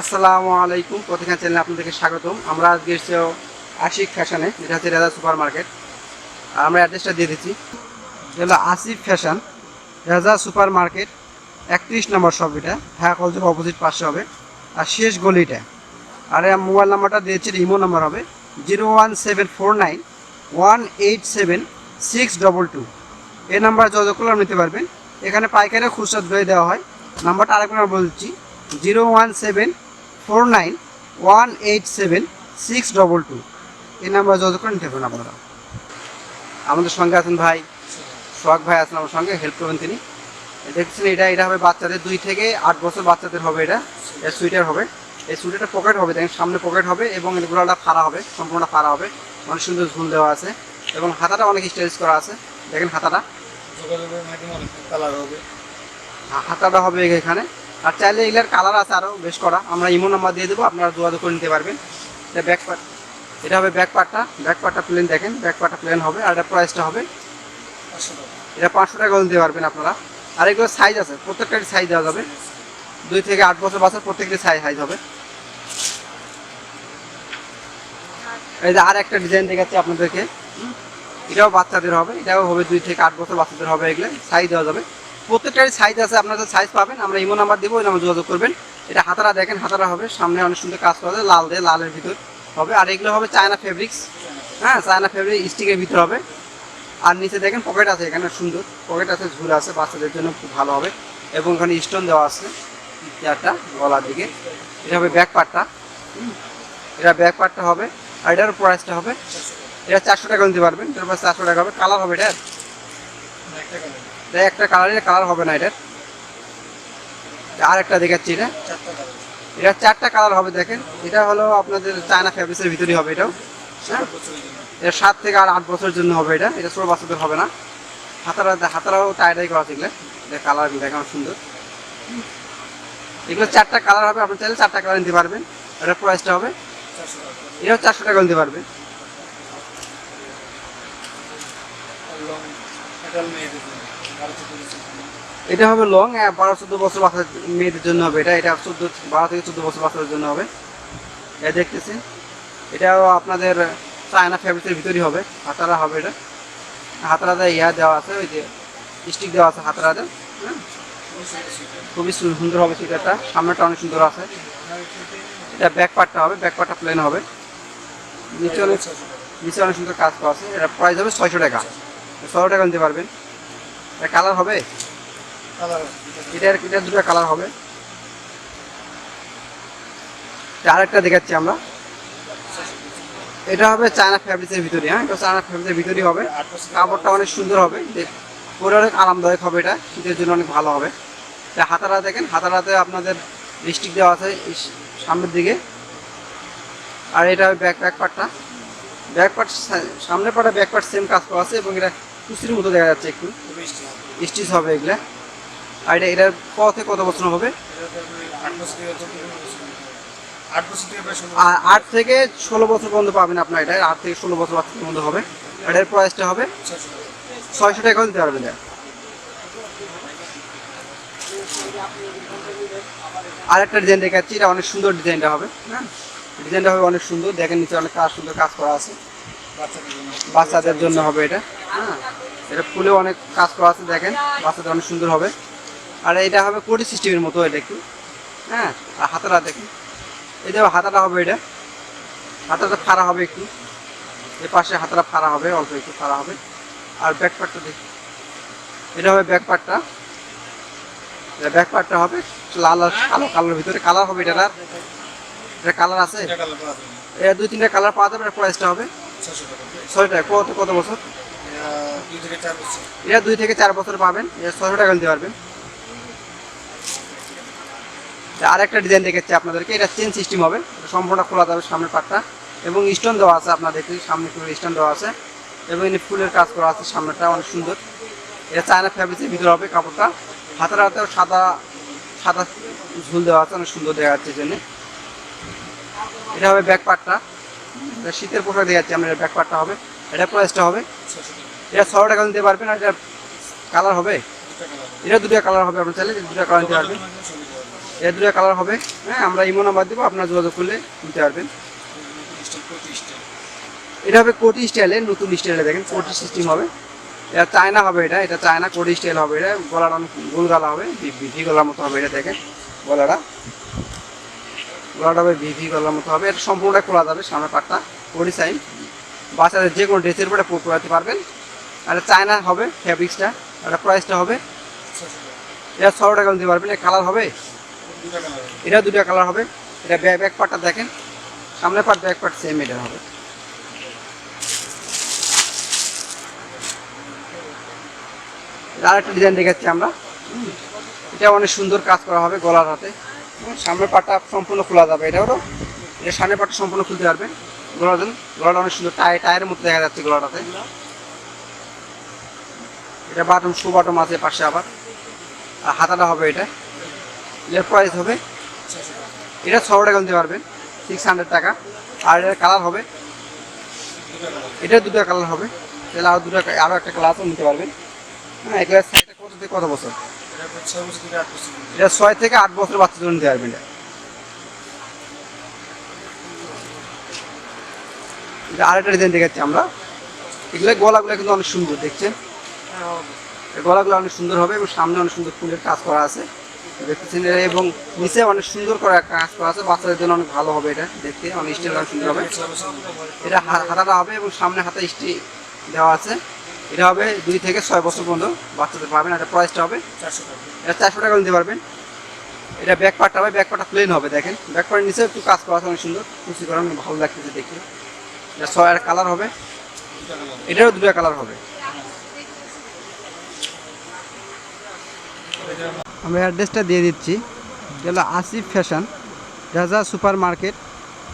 আসসালামু আলাইকুম। প্রতিখান চ্যানেলে আপনাদেরকে স্বাগতম। আমরা আজকে এসেছি আশিক ফ্যাশনে, যেটা হচ্ছে রেজা সুপার মার্কেট আমরা অ্যাড্রেসটা দিয়ে দিচ্ছি। হলো Asif fashion Reza super market একত্রিশ নম্বর শপ এটা। হ্যাঁ কলেজের অপোজিট পাশে হবে। আর শেষ গলিটা। আর মোবাইল নাম্বারটা দিয়েছে ইমো নাম্বার হবে zero one seven four nine one eight seven six double two. এই নাম্বার যোগাযোগ করলে নিতে পারবেন। এখানে পাইকারি খুচরা দই দেওয়া হয়। নাম্বারটা আরেকবার বলছি zero one seven four nine one eight seven six double two. এই নাম্বার যোগাযোগ করে নিতে পারবেন আপনারা আমাদের সঙ্গে আছেন ভাই সোহাগ ভাই আছেন আমার সঙ্গে হেল্প করবেন তিনি। দেখছেন এটা এটা হবে বাচ্চাদের দুই থেকে আট বছর বাচ্চাদের হবে এটা। এটা সুইটার হবে। এই সুইটারটা পকেট হবে দেখেন সামনে পকেট হবে এবং এর গোড়াটা ফাড়া হবে সম্পূর্ণটা ফাড়া হবে। অনেক সুন্দর ঝুল দেওয়া আছে এবং হাতাটা অনেক স্টাইলিশ করা আছে। দেখেন হাতাটা। অনেক কালার হবে। হা- হাতাটা হবে এখানে। আর চাইলে এগুলার কালার আছে আরও বেশ করা আমরা ইমো নাম্বার দিয়ে দেবো, আপনারা যোগাযোগ করে নিতে পারবেন। এটা ব্যাক পার্ট এটা হবে ব্যাক পার্টটা ব্যাক পার্টটা প্লেন দেখেন ব্যাক পার্টটা প্লেন হবে, আর এটা প্রাইসটা হবে এটা পাঁচশো টাকা দিতে পারবেন আপনারা। আর এগুলো সাইজ আছে, প্রত্যেকটারই সাইজ দেওয়া যাবে। দুই থেকে আট বছর বাচ্চার প্রত্যেকটি সাইজ সাইজ হবে। এই যে আর একটা ডিজাইন দেখাচ্ছি আপনাদেরকে। এটাও বাচ্চাদের হবে, এটাও হবে দুই থেকে আট বছর বাচ্চাদের হবে এগুলো। সাইজ দেওয়া যাবে। প্রত্যেকটারই সাইজ আছে, আপনারা সাইজ পাবেন, আমরা ইমো নাম্বার দেবো, ওই নাম্বার যোগাযোগ করবেন। এটা হাতারা দেখেন, হাতারা হবে, সামনে অনেক সুন্দর কাজ করা যায়, লাল দিয়ে লালের ভিতর হবে। আর এগুলো হবে চায়না ফেব্রিক্স হ্যাঁ চায়না ফেব্রিক স্টিকের ভিতর হবে। আর নিচে দেখেন পকেট আছে, এখানে সুন্দর। পকেট আছে, ঝুল আছে, বাচ্চাদের জন্য খুব ভালো হবে। এবং ওখানে স্টোন দেওয়া আছে চেয়ারটা গলার দিকে। এটা হবে ব্যাক পার্টটা এটা ব্যাক পার্টটা হবে। আর এটার প্রাইসটা হবে, এটা চারশো টাকা নিতে পারবেন। এটার প্রাইস চারশো টাকা হবে। কালার হবে এটার এটা একটা কালারের কালার হবে না এটার। আর একটা দেখাচ্ছি এটা। এটা চারটা কালার হবে, দেখেন। এটা হলো আপনাদের চায়না ফ্যাব্রিক্সের ভিতরেই হবে এটাও। হ্যাঁ? এটা সাত থেকে আর আট বছরের জন্য হবে এটা। এটা ছোটো বাচ্চাদের হবে না। হাতারা, হাতারাও টাইটাই করা থাকলে কালার দেখানো সুন্দর। এগুলো চারটা কালার হবে, আপনি চাইলে চারটা কালার নিতে পারবেন। এটা প্রাইসটা হবে। এটাও চারশো টাকা নিতে পারবেন। এটা হবে লং বারো চোদ্দ বছর বাচ্চা মেয়েদের জন্য হবে এটা। এটা চোদ্দ, বারো থেকে চোদ্দ বছর বাচ্চাদের জন্য হবে। এটা দেখতেছেন এটাও আপনাদের চায়না ফ্যাব্রিক্সের ভিতরেই হবে, হাতারা হবে এটা। হাতারাতে ইয়া দেওয়া আছে, ওই যে স্টিক দেওয়া আছে হাতারাতে হ্যাঁ। খুবই সুন্দর হবে সুইটারটা সামনেটা অনেক সুন্দর আছে। এটা ব্যাক পার্টটা হবে ব্যাক পার্টটা প্লেন হবে। নিচে অনেক নিচে অনেক সুন্দর কাজ করা আছে। এটা প্রাইস হবে ছয়শো টাকা। ছশো টাকা নিতে পারবেন। কালার হবে? এটার এটার দুটো কালার হবে। আরেকটা দেখাচ্ছি আমরা। এটা হবে চায়না ফ্যাব্রিক্সের ভিতরে হ্যাঁ? এটা চায়না ফ্যাব্রিক্সের ভিতরেই হবে। কাপড়টা অনেক সুন্দর হবে। পরে অনেক আরামদায়ক হবে এটা। শীতের জন্য অনেক ভালো হবে। হাতারা দেখেন হাতারাতে আপনাদের লিপস্টিক দেওয়া আছে সামনের দিকে। আর এটা ব্যাক ব্যাক পার্টটা ব্যাক পার্ট সামনের পার্টে ব্যাক পার্ট সেম কাজ করা আছে এবং এটা কুচির মতো দেখা যাচ্ছে একটু। স্টিচ হবে এগুলা। আর এটা এটার পথে কত বছর হবে? আট থেকে ষোলো বছর পর্যন্ত পাবেন আপনার এটা। আট থেকে ষোলো বছর মধ্যে হবে। এটার প্রাইসটা হবে ছয়শো টাকা দিতে পারবেন। আর একটা ডিজাইন দেখাচ্ছি, এটা অনেক সুন্দর ডিজাইনটা হবে হ্যাঁ? ডিজাইনটা হবে অনেক সুন্দর। দেখেন নিচে অনেক কাজ সুন্দর কাজ করা আছে। বাচ্চাদের জন্য হবে এটা। হ্যাঁ এটা ফুলে অনেক কাজ করা আছে দেখেন। বাচ্চাদের অনেক সুন্দর হবে। আর এটা হবে কোটি সিস্টেমের মতো এটা একটু। হ্যাঁ আর হাতাটা দেখেন। এটা হাতাটা হবে এটা। হাতাটা ফাড়া হবে একটু। এর পাশে হাতাটা ফাড়া হবে অল্প একটু ফাড়া হবে। আর ব্যাক পার্টটা দেখি। এটা হবে ব্যাক পার্টটা এটা ব্যাক পার্টটা হবে লাল আর কালো কালোর ভিতরে। কালার হবে এটা এটা কালার আছে? এটা দুই তিনটা কালার পাওয়া যাবে প্রাইসটা হবে। ছয় টাকা। কত কত বছর? এটা দুই থেকে চার বছর পাবেন। ছশো টাকা নিতে পারবেন। আর একটা ডিজাইন দেখাচ্ছি আপনাদেরকে। এটা চেন সিস্টেম হবে। সম্পূর্ণ খোলা যাবে সামনের পাটটা। এবং স্টোন দেওয়া আছে আপনাদেরকে। সামনে করে স্টোন দেওয়া আছে। এবং এখানে ফুলের কাজ করা আছে সামনেটা। অনেক সুন্দর। এটা চায়না ফ্যাব্রিক্সের ভিতরে হবে কাপড়টা। হাতের হাতেও সাদা সাদা ঝুল দেওয়া আছে। অনেক সুন্দর দেখা যাচ্ছে জন্য। এটা হবে ব্যাক পার্টটা শীতের পোশাক দেখাচ্ছি আমরা। ব্যাক পার্টটা হবে। এটা প্রাইসটা হবে। এটা ছশো টাকা নিতে পারবেন আর এটা কালার হবে। এটা দুটো কালার হবে আপনার চাইলে, দুটো কালার নিতে পারবেন। এটা দুটো কালার হবে। হ্যাঁ আমরা ইমো নাম্বার দেবো, আপনার যোগাযোগ করলে নিতে পারবেন। স্টাইল স্টাইল এটা হবে কোটি স্টাইলের নতুন স্টাইলে দেখেন, কোটি সিস্টেম হবে। এটা চায়না হবে এটা এটা চায়না কোটি স্টাইল হবে। এটা গলাটা গোল গলা হবে ভিভি গলার মতো হবে এটা দেখেন, গলাটা। গলাটা হবে ভিভি গলার মতো হবে। এটা সম্পূর্ণটা খোলা যাবে, সামনে পাটটা, কোটি সাইন বাচ্চাদের যে কোনো ড্রেসের উপরে পরাতে পারবেন। আর চায়না হবে ফ্যাব্রিক্সটা এটা প্রাইসটা হবে। এটা ছশো টাকা দিতে পারবেন এটা কালার হবে। এটা দুটো কালার হবে। এটা ব্যাক ব্যাক পার্টটা দেখেন। সামনে পার্ট ব্যাক পার্ট সেম এটা হবে। আরেকটা ডিজাইন দেখাচ্ছি আমরা। এটা অনেক সুন্দর কাজ করা হবে গলার হাতে। সামনের পাটটা সম্পূর্ণ খোলা যাবে, এটা ওটা এটা সামনের পাটটা সম্পূর্ণ খুলতে পারবেন। গলা দেন। গলাটা অনেক সুন্দর টাই টায়ারের মতো দেখা যাচ্ছে গলাটাতে। এটা বাটম শু বাটম আছে পাশে আবার। আর হাতাটা হবে এটা। এর প্রাইস হবে এটা ছশো টাকা নিতে পারবেন সিক্স হান্ড্রেড টাকা। আর এটার কালার হবে এটা দুটো কালার হবে। তাহলে আরও দুটো আরও একটা ক্লাসও নিতে পারবেন। হ্যাঁ এগুলো সাইডটা কত থেকে কত বছর? এটা ছয় থেকে আট বছর। বছর বাচ্চাদের নিতে পারবেন এটা। আরেকটা ডিজাইন দেখাচ্ছি আমরা। এগুলো গলাগুলো কিন্তু অনেক সুন্দর দেখছেন? গলাগুলো অনেক সুন্দর হবে এবং সামনে অনেক সুন্দর ফুলের কাজ করা আছে। দেখতেছেন এবং নিচে অনেক সুন্দর করে কাজ করা আছে বাচ্চাদের জন্য অনেক ভালো হবে এটা দেখতে অনেক স্টাইল অনেক সুন্দর হবে। এটা হাতাটা হবে এবং সামনে হাতে স্টি দেওয়া আছে। এটা হবে দুই থেকে ছয় বছর পর্যন্ত বাচ্চাদের পাবেন এটা প্রাইসটা হবে। চারশো টাকা এটা চারশো টাকা নিতে পারবেন। এটা ব্যাক পার্টটা হবে ব্যাক পার্টটা প্লেন হবে দেখেন। ব্যাক পার্টের নিচে একটু কাজ করা আছে অনেক সুন্দর। কুচি করা অনেক ভালো লাগতেছে দেখে এটা কালার হবে। এটারও দুটো কালার হবে। আমি অ্যাড্রেসটা দিয়ে দিচ্ছি। এটা Asif fashion, Raja super market,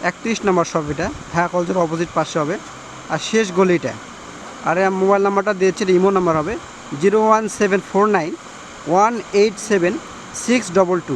একত্রিশ নম্বর শপ এটা। হ্যাঁ কলেজের অপোজিট পাশে হবে। আর শেষ গলিটা আর মোবাইল নাম্বারটা দিয়েছে ইমো নাম্বার হবে। Zero one seven four nine one eight seven six double two.